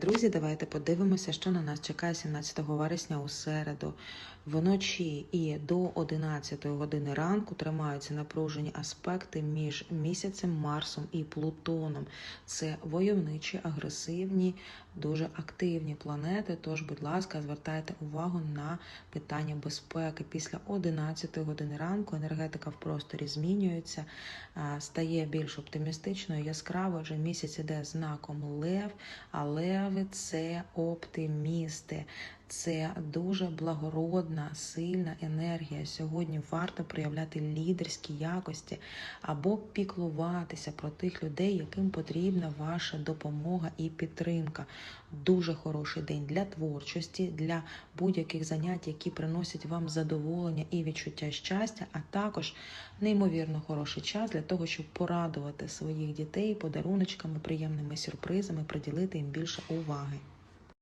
Друзі, давайте подивимося, що на нас чекає 17 вересня у середу. Вночі і до 11 години ранку тримаються напружені аспекти між місяцем, Марсом і Плутоном. Це войовничі, агресивні, дуже активні планети. Тож, будь ласка, звертайте увагу на питання безпеки. Після 11 години ранку енергетика в просторі змінюється, стає більш оптимістичною, яскравою. Вже місяць іде знаком Лев, а леви це оптимісти. Це дуже благородна, сильна енергія. Сьогодні варто проявляти лідерські якості або піклуватися про тих людей, яким потрібна ваша допомога і підтримка. Дуже хороший день для творчості, для будь-яких занять, які приносять вам задоволення і відчуття щастя, а також неймовірно хороший час для того, щоб порадувати своїх дітей подаруночками, приємними сюрпризами, приділити їм більше уваги.